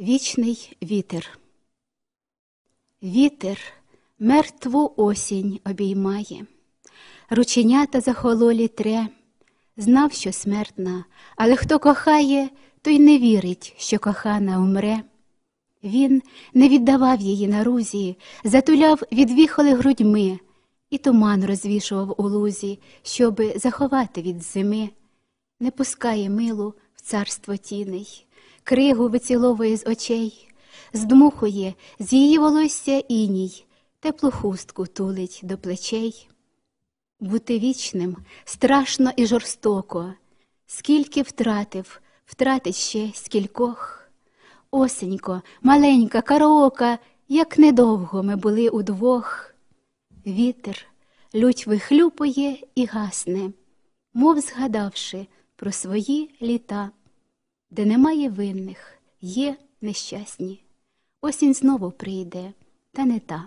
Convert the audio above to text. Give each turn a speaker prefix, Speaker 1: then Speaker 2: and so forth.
Speaker 1: Вічний вітер. Вітер мертву осінь обіймає, рученята захололі тре, знав, що смертна, але хто кохає, той не вірить, що кохана умре. Він не віддавав її нарузі, затуляв відвіхали грудьми, і туман розвішував у лузі, щоби заховати від зими, не пускає милу в царство тіней, кригу виціловує з очей, здмухує з її волосся іній, теплу хустку тулить до плечей. Бути вічним страшно і жорстоко, скільки втратив, втратить ще скількох. Осенько, маленька, караока, як недовго ми були удвох. Вітер лють вихлюпує і гасне, мов згадавши про свої літа, де немає винних, є нещасні. Осінь знову прийде, та не та.